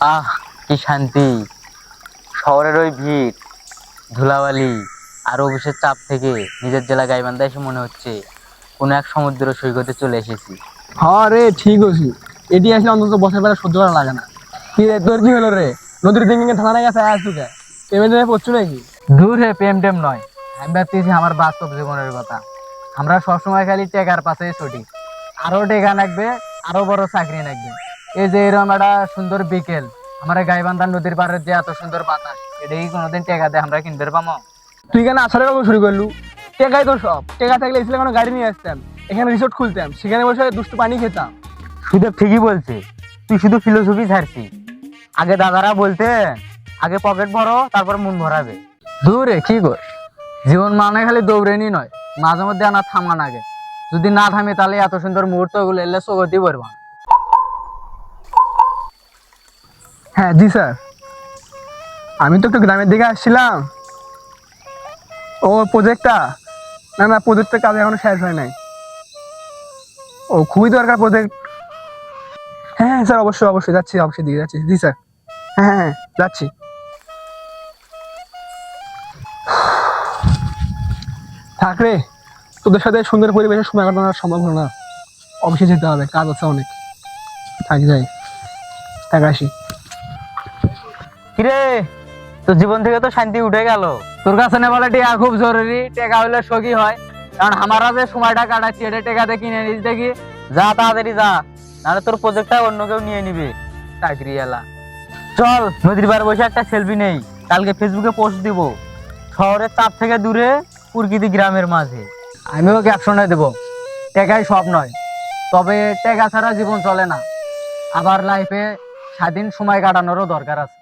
আহ কি শান্তি। শহরের ওই ভিড় ধুলাবালি আর অফিসের চাপ থেকে নিজের জেলা গাইবান্ধা এসে মনে হচ্ছে কোনো এক সমুদ্র সৈকতে চলে এসেছি। হ্যাঁ রে ঠিক আছে এটি আসলে অন্তত বছর বেলা সহ্য করা লাগে না। কি রে তোর কি হলো রে? নদীর দিকে থানা গেছে আয় তুকে? পেমেন্ট পড়ছো নাকি? দূর হে প্রেম টেম নয়। আমি ভাবতেছি আমার বাস্তব জীবনের কথা। আমরা সবসময় খালি টেকার পাশে ছুটি আরও টেকা লাগবে আরও বড় চাকরি লাগবে। এই যে এরকম একটা সুন্দর বিকেল আমার গাইবান্ধা নদীর পাড়ের যে এত সুন্দর বাতাস এটা কি কোনোদিন টেকা দিয়ে আমরা কিনতে পাবো তুই কেন আসার গল্প শুরু করলু? টেকাই তো সব। টেকা থাকলে এসে কোনো গাড়ি নিয়ে আসতাম। এখানে রিসোর্ট খুলতাম। সেখানে বসে দুষ্টু পানি খেতাম। সুদেব ঠিকই বলছে। তুই শুধু ফিলোসফি ছাড়ছি। আগে দাদারা বলতে আগে পকেট ভরো তারপর মন ভরাবে। দূরে কি কর? জীবন মানে খালি দৌড়েনি নয় মাঝে মধ্যে আনা থামান আগে। যদি না থামে তাহলে এত সুন্দর মুহূর্তগুলো এলে চোখতি পারবা না। হ্যাঁ জি স্যার। আমি তো একটু গ্রামের দিকে আসছিলাম। ও প্রজেক্টটা না না প্রজেক্টের কাজ এখনও শেষ হয় নাই। ও খুবই দরকার প্রজেক্ট হ্যাঁ হ্যাঁ স্যার, অবশ্যই অবশ্যই, যাচ্ছি, অবশ্যই দিকে যাচ্ছি। জি, স্যার। হ্যাঁ হ্যাঁ হ্যাঁ যাচ্ছি। থাক রে, তোদের সাথে সুন্দর পরিবেশে সময় কাটানো সম্ভব হলো না। অফিসে যেতে হবে, কাজ আছে অনেক। থাক, যাই। থাক, আসি। কিরে, তোর জীবন থেকে তো শান্তি উঠে গেল। তোর কাছে না বলে টেকা খুব জরুরি, টেকা হলে সগি হয়। কারণ আমারা যে সময়টা কাটাচ্ছি, এটা টেকাতে কিনে নিস দেখি। যা, তাড়াতাড়ি যা, নাহলে তোর প্রজেক্টটা অন্য কেউ নিয়ে নিবে। চাকরি এলা। চল, নদীর পাড়ে বসে একটা সেলফি নেই, কালকে ফেসবুকে পোস্ট দিব। শহরের চাপ থেকে দূরে, প্রকৃতি গ্রামের মাঝে। আমিও ক্যাপশনে দেব। টেকাই সব নয়, তবে টেকা ছাড়া জীবন চলে না। আবার লাইফে স্বাধীন সময় কাটানোরও দরকার আছে।